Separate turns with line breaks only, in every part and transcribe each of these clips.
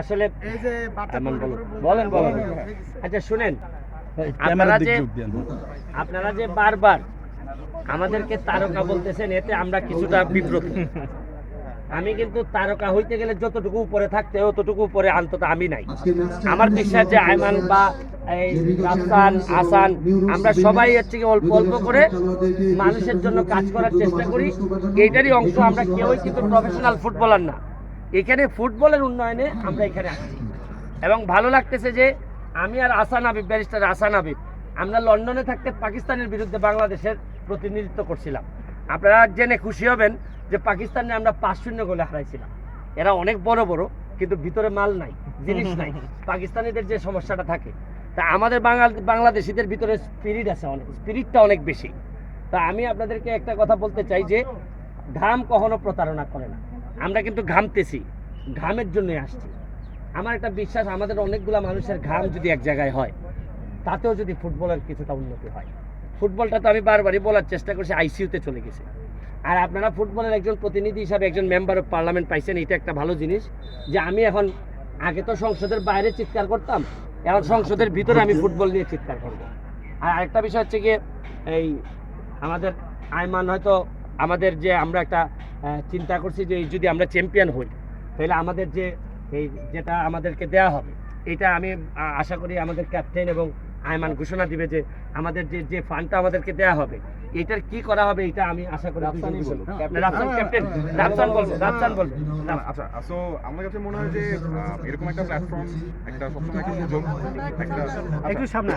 আসলে বলেন। বলেন। আচ্ছা শুনেন। আপনারা যে আপনারা যে বারবার আমাদেরকে তারকা বলতেছেন এতে আমরা কিছুটা বিব্রত। আমি কিন্তু তারকা হইতে গেলে যতটুকু উপরে থাকতে ততটুকু উপরে অন্তত আমি নাই। আমার বিশ্বাস যে আয়মান বা এই রাফসান আসান আমরা সবাই হচ্ছে কি অল্প অল্প করে মানুষের জন্য কাজ করার চেষ্টা করি। এইটারই অংশ আমরা কেউই কিন্তু প্রফেশনাল ফুটবলার না। ফুটবলের উন্নয়নে আমরা এখানে আসছি এবং ভালো লাগতেছে যে আমি আর আসান আবিব ব্যারিস্টার আসান আবিব আমরা লন্ডনে থাকতে পাকিস্তানের বিরুদ্ধে বাংলাদেশের প্রতিনিধিত্ব করছিলাম। আপনারা জেনে খুশি হবেন যে পাকিস্তানে আমরা পাঁচ শূন্য গোলে হারাইছিলাম। এরা অনেক বড় বড়, কিন্তু ভিতরে মাল নাই, জিনিস নাই। পাকিস্তানিদের যে সমস্যাটা থাকে, তা আমাদের বাংলাদেশিদের ভিতরে স্পিরিট আছে অনেক স্পিরিটটা অনেক বেশি। তা আমি আপনাদেরকে একটা কথা বলতে চাই যে, ঘাম কখনো প্রতারণা করে না। আমরা কিন্তু ঘামতেছি। ঘামের জন্যই আসছি। আমার একটা বিশ্বাস, আমাদের অনেকগুলা মানুষের ঘাম যদি এক জায়গায় হয়, তাতেও যদি ফুটবলের কিছুটা উন্নতি হয়। ফুটবলটা তো আমি বারবারই বলার চেষ্টা করছি, আইসিইউতে চলে গেছে। আর আপনারা ফুটবলের একজন প্রতিনিধি হিসাবে, একজন মেম্বার অফ পার্লামেন্ট পাইছেন এটা একটা ভালো জিনিস যে আমি এখন, আগে তো সংসদের বাইরে চিৎকার করতাম, এখন সংসদের ভিতরে আমি ফুটবল নিয়ে চিৎকার করব। আর আরেকটা বিষয় হচ্ছে গিয়ে, এই আমাদের আয়মান হয়তো আমাদের যে আমরা একটা চিন্তা করছি যে যদি আমরা চ্যাম্পিয়ন হই, তাহলে আমাদের যে এই যেটা আমাদেরকে দেয়া হবে, এটা আমি আশা করি আমাদের ক্যাপ্টেন এবং আয়মান ঘোষণা দিবে যে আমাদের যে যে ফান্ডটা আমাদেরকে দেয়া হবে এটার কি করা হবে এটা আমি আশা করি। রাফসান ক্যাপ্টেন রাফসান বলব রাফসান বলব।
না, না, আচ্ছা সো আমার কাছে মনে হয় যে এরকম একটা প্ল্যাটফর্ম একটা সবসময় একটা সুযোগ একটা
একটু সামনে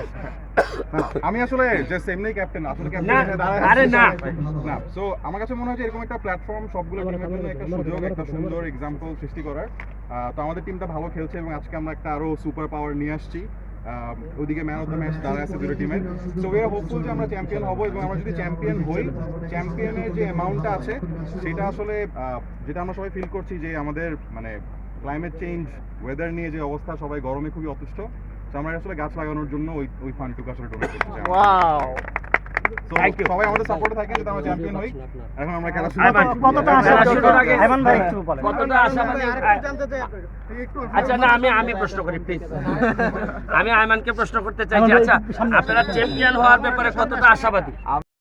আমি আসলে জাস্ট এমনি ক্যাপ্টেন আসলে ক্যাপ্টেন
আরে না।
না সো আমার কাছে মনে হয় যে এরকম একটা প্ল্যাটফর্ম সবগুলো টিমের জন্য একটা সুযোগ একটা সুন্দর এক্সাম্পল সৃষ্টি করার। তো আমাদের টিমটা ভালো খেলছে এবং আজকে আমরা একটা আরও সুপার পাওয়ার নিয়ে আসছি। ওদিকে ম্যান অফ দ্য ম্যাচ তারা আছে দুটো টিমের সো উই আর হোপফুল যে আমরা চ্যাম্পিয়ন হব এবং আমরা যদি চ্যাম্পিয়ন হই চ্যাম্পিয়নের যে অ্যামাউন্টটা আছে, সেটা আসলে যেটা আমরা সবাই ফিল করছি যে আমাদের মানে ক্লাইমেট চেঞ্জ ওয়েদার নিয়ে যে অবস্থা সবাই গরমে খুবই অতিষ্ঠ তো আমরা আসলে গাছ লাগানোর জন্য ওই ওই ফান্ডটুকু আসলে ডোনেট করতে চাই. সবাই আমাদের সাপোর্টে থাকেন যাতে আমরা চ্যাম্পিয়ন হই। এখন আমরা খেলা শুরু
কতটা আশাবাদী?
শুরুর
ভাই একটু বলেন।
কতটা আশাবাদী
আরেকটু জানতে চাই আপনাকে। একটু
আচ্ছা না আমি আমি প্রশ্ন করি প্লিজ আমি আয়মানকে প্রশ্ন করতে চাই আচ্ছা আপনারা চ্যাম্পিয়ন হওয়ার ব্যাপারে কতটা আশাবাদী?